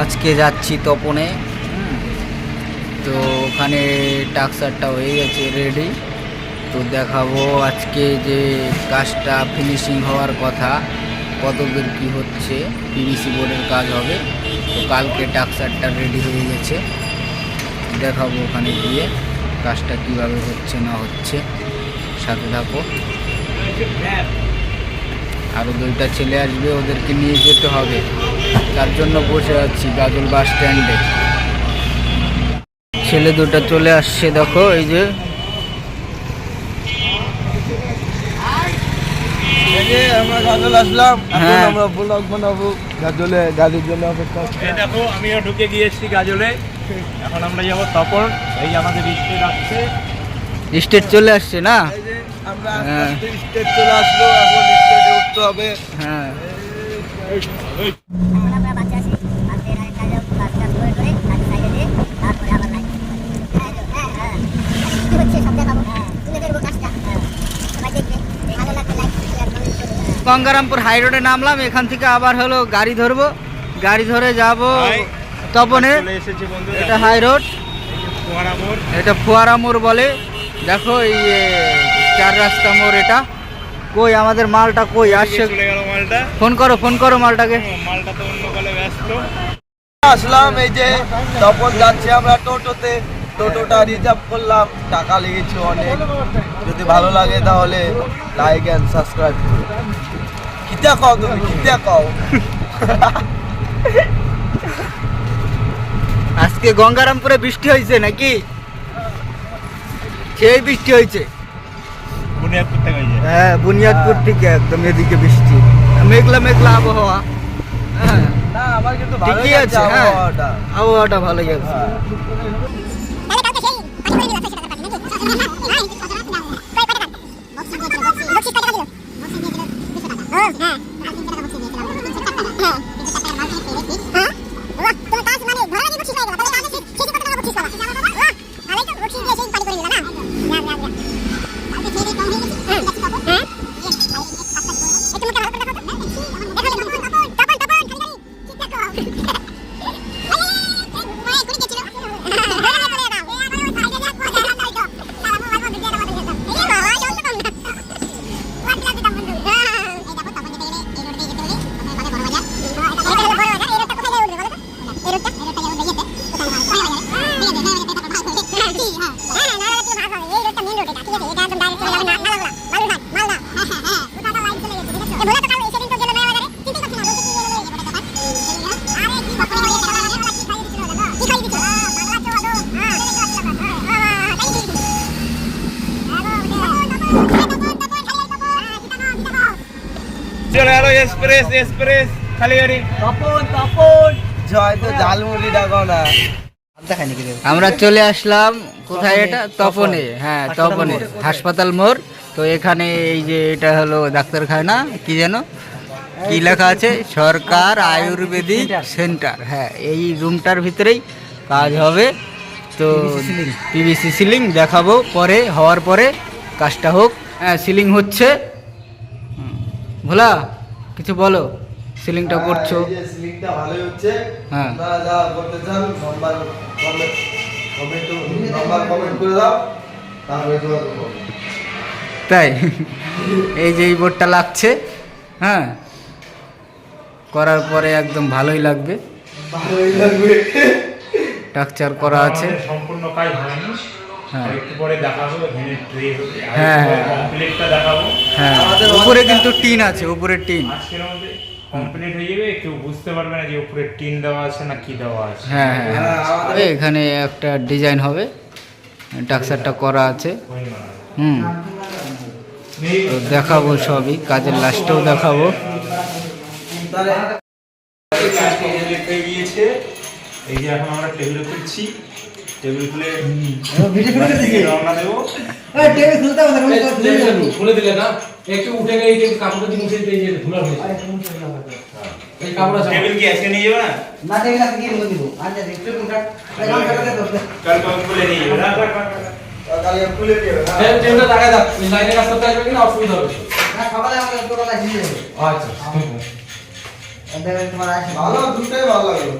আজকে যাচ্ছি তপনে তো ওখানে টাক্সারটা হয়ে গেছে রেডি তো দেখাবো আজকে যে কাজটা ফিনিশিং হওয়ার কথা, কতদূর কি হচ্ছে পিভিসি বোর্ডের কাজ হবে। তো কালকে টাক্সারটা রেডি হয়ে গেছে। দেখাবো ওখানে গিয়ে কাজটা কীভাবে হচ্ছে না হচ্ছে। সাথে থাকো। আরও দুইটা ছেলে আসবে, ওদেরকে নিয়ে যেতে হবে। তার জন্য বসে আছি গাজল বাস স্ট্যান্ডে ছেলে দুটো চলে আসছে দেখো এই যে। এই যে আমরা গাজল আসলাম এখন হ্যাঁ। আমরা ব্লগ বানাবো। গাজলে গাড়ির জন্য অপেক্ষা দেখো আমিও ঢুকে গিয়েছি গাজলে। এখন আমরা যাব তপন। এই আমাদের স্টেট আসছে। স্টেট চলে আসছে না? আমরা হ্যাঁ। আস্তে চলে আসলো এখন স্টেজে উঠতে হবে। হ্যাঁ আমরা বাচ্চা আছি আজকে আরেকটা যাও কাজ কাজ করে করে কাজ সাইডে দিয়ে তারপরে আবার লাইট হ্যাঁ হ্যাঁ কি হচ্ছে সব দেখাবো তুলে ধরবো কাজটা সবাই দেখবে ভালো লাগবে লাইক শেয়ার কমেন্ট করবে গঙ্গারামপুর হাই রোডে নামলাম এখান থেকে আবার হলো গাড়ি ধরবো। গাড়ি ধরে যাব তপনে। এটা হাই রোড এটা ফোয়ারা মোড় বলে। দেখো এই চার রাস্তা মোড় এটা। কই আমাদের মালটা কই? আসছে। ফোন করো ফোন করো মালটাকে। মালটা তো অন্য কালে ব্যস্ত। আসলাম এই যে তপন যাচ্ছি আমরা টোটোতে। টোটোটা রিজার্ভ করলাম। টাকা লেগেছে অনেক। যদি ভালো লাগে তাহলে লাইক অ্যান্ড সাবস্ক্রাইব করুন কিতা কও তুমি কিতা কও আজকে গঙ্গারামপুরে বৃষ্টি হয়েছে নাকি? সেই বৃষ্টি হয়েছে। বুনিয়াদপুর থেকে হয়েছে। হ্যাঁ বুনিয়াদপুর থেকে একদম এদিকে বৃষ্টি। মেঘলা মেঘলা আবহাওয়া। হ্যাঁ না আমার কিন্তু ভালো ঠিকই আছে হ্যাঁ। আবহাওয়াটা। আবহাওয়াটা ভালোই আছে এক্সপ্রেস এক্সপ্রেস খালি গাড়ি। জয় তো ঝালমুড়ি ডাকো না। আমরা চলে আসলাম কোথায় এটা? তপনে। হ্যাঁ তপনে। হাসপাতাল মোড়। তো এখানে এই যে এটা হলো ডাক্তারখানা কি যেন? কি লেখা আছে? সরকার আয়ুর্বেদিক সেন্টার। হ্যাঁ এই রুমটার ভিতরেই কাজ হবে। তো পিভিসি সিলিং। দেখাবো পরে হওয়ার পরে কাজটা হোক। হ্যাঁ সিলিং হচ্ছে। ভোলা? কিছু বলো? সিলিংটা করছ এই যে স্লিংটা ভালোই হচ্ছে। হ্যাঁ। যা করতে চান number comment comment number comment করে দাও করব তাই? এই যে এই বোর্ডটা লাগছে হ্যাঁ? করার পরে একদম ভালোই লাগবে। ভালোই লাগবে। স্ট্রাকচার করা আছে। সম্পূর্ণ কাজ হয়নি। হ্যাঁ। একটু পরে দেখাবো এখানে ট্রে হবে হ্যাঁ, হ্যাঁ। কমপ্লিটটা দেখাবো। হ্যাঁ উপরে কিন্তু টিন আছে উপরে টিন। আজকের মধ্যে কমপ্লিট হয়ে যাবে কেউ বুঝতে পারবে না যে উপরে টিন দেওয়া আছে না কি দেওয়া আছে। হ্যাঁ হ্যাঁ হ্যাঁ, হ্যাঁ এখানে একটা ডিজাইন হবে। টাক্সারটা করা আছে। হুম। তো দেখাবো সবই কাজের লাস্টেও দেখাবো। এই যে এখন আমরা টেবিলে তুলছি টেবিল খুলে রওনা দেবো। খুলে দিলে না একটু উঠে গিয়ে এই কাপড়টা দিয়ে মুছে দিতে এই যে ধুলা হয়েছে এই কাপড়টা টেবিল কি আজকে নিয়ে যাবে না? কাল কখন খুলে নিয়ে যাবে না? তাহলে খুলে দিও না? টেবিলটা লাগাই দাও। লাইনে কাজ করতে আসবে কিনা অসুবিধা হবে। আচ্ছা। ভালো দুটাই ভালো লাগল।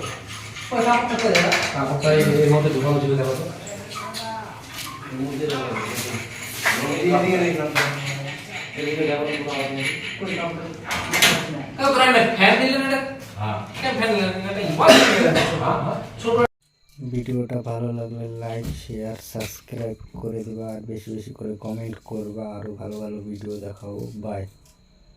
ভিডিওটা ভালো লাগলে লাইক শেয়ার সাবস্ক্রাইব করে দেবা, আর বেশি বেশি করে কমেন্ট করবা আরও ভালো ভালো ভিডিও দেখাবো। বাই